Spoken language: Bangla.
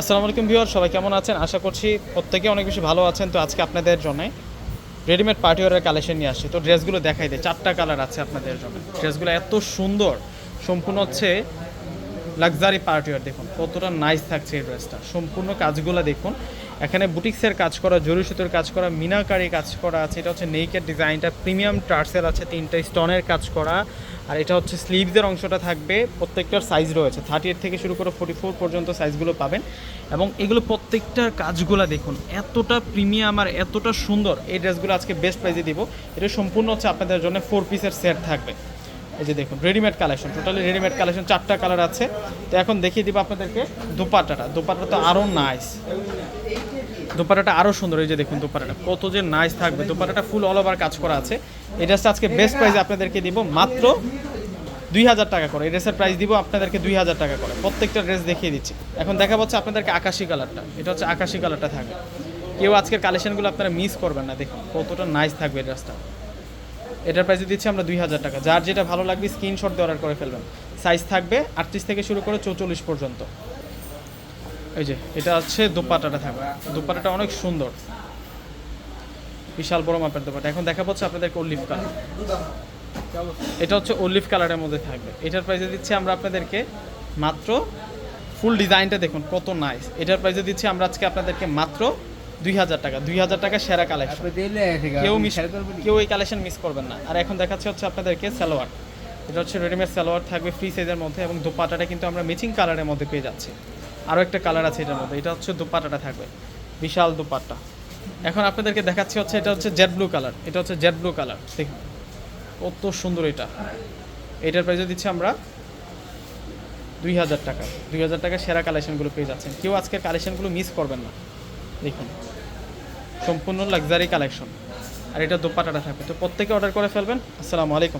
আসসালামু আলাইকুম ভিউয়ার, সবাই কেমন আছেন? আশা করছি প্রত্যেকে অনেক বেশি ভালো আছেন। তো আজকে আপনাদের জন্য রেডিমেড পার্টিওয়ারের কালেকশন নিয়ে আসছি। তো ড্রেসগুলো দেখাই দেয় চারটা কালার আছে আপনাদের জন্য। ড্রেসগুলো এত সুন্দর, সম্পূর্ণ হচ্ছে লাক্সারি পার্টিওয়ার দেখুন, কতটা নাইস থাকছে এই ড্রেসটা সম্পূর্ণ কাজগুলো দেখুন। এখানে বুটিক্সের কাজ করা জরি সুতোর কাজ করা, মিনাকারি কাজ করা আছে। এটা হচ্ছে নেকের ডিজাইনটা প্রিমিয়াম টার্সেল আছে, তিনটা স্টোনের কাজ করা। আর এটা হচ্ছে স্লিভসের অংশটা থাকবে প্রত্যেকটার সাইজ রয়েছে। থার্টি এইট থেকে শুরু করে ফোর্টি ফোর পর্যন্ত সাইজগুলো পাবেন। এবং এগুলো প্রত্যেকটার কাজগুলো দেখুন, এতটা প্রিমিয়াম আর এতটা সুন্দর। এই ড্রেসগুলো আজকে বেস্ট প্রাইজে দিব। এটা সম্পূর্ণ হচ্ছে আপনাদের জন্য ফোর পিসের সেট থাকবে। এই যে দেখুন readymade collection totally readymade collection চারটা কালার আছে। তো এখন দেখিয়ে দিব আপনাদেরকে দোপাট্টাটা। দোপাট্টা তো আরও নাইস দোপাট্টাটা আরও সুন্দর, এই যে দেখুন দোপাট্টাটা। কত যে নাইস থাকবে। দোপাট্টাটা ফুল অল ওভার কাজ করা আছে। এই ড্রেসটা আজকে বেস্ট প্রাইসে আপনাদেরকে দিব মাত্র দুই হাজার টাকা করে। এই ড্রেসের প্রাইস দিব আপনাদেরকে দুই হাজার টাকা করে। প্রত্যেকটা ড্রেস দেখিয়ে দিচ্ছি। এখন দেখা হচ্ছে আপনাদেরকে আকাশি কালারটা এটা হচ্ছে আকাশি কালারটা থাকবে। কেউ আজকের কালেকশনগুলো আপনারা মিস করবেন না। দেখুন, কতটা নাইস থাকবে এই ড্রেসটা এটার প্রাইসে দিচ্ছি আমরা দুই হাজার টাকা। যার যেটা ভালো লাগবে স্ক্রিনশট দিয়ে অর্ডার করে ফেলবেন। সাইজ থাকবে আটত্রিশ থেকে শুরু করে চৌচল্লিশ পর্যন্ত। এই যে, এটা হচ্ছে দোপাটাটা থাকবে। দোপাটাটা অনেক সুন্দর। বিশাল বড় মাপের দোপাটা এখন দেখা পাচ্ছে আপনাদেরকে অলিভ কালার এটা হচ্ছে অলিভ কালারের মধ্যে থাকবে। এটার প্রাইসে দিচ্ছি আমরা আপনাদেরকে মাত্র ফুল ডিজাইনটা দেখুন, কত নাইস এটার প্রাইসে দিচ্ছি আমরা আজকে আপনাদেরকে মাত্র দুই হাজার টাকা দুই হাজার টাকা সেরা কালেকশন কেউ মিস কেউ এই কালেকশন মিস করবেন না। আর এখন দেখাচ্ছে হচ্ছে আপনাদেরকে সালোয়ার। এটা হচ্ছে রেডিমেড সালোয়ার থাকবে ফ্রি সাইজের মধ্যে এবং দোপাটাটা কিন্তু আমরা ম্যাচিং কালারের মধ্যে পেয়ে যাচ্ছি। আরও একটা কালার আছে এটার মধ্যে এটা হচ্ছে দোপাটাটা থাকবে বিশাল দোপাট্টা। এখন আপনাদেরকে দেখাচ্ছি হচ্ছে এটা হচ্ছে জেড ব্লু কালার এটা হচ্ছে জেড ব্লু কালার দেখুন। কত সুন্দর এটা। এটার প্রাইসে দিচ্ছি আমরা দুই হাজার টাকা। দুই হাজার টাকা সেরা কালেকশনগুলো পেয়ে যাচ্ছেন। কেউ আজকের কালেকশনগুলো মিস করবেন না। দেখুন। সম্পূর্ণ লাক্সারি কালেকশন আর এটা দোপাটাটা থাকবে। তো প্রত্যেকে অর্ডার করে ফেলবেন। আসসালামু আলাইকুম।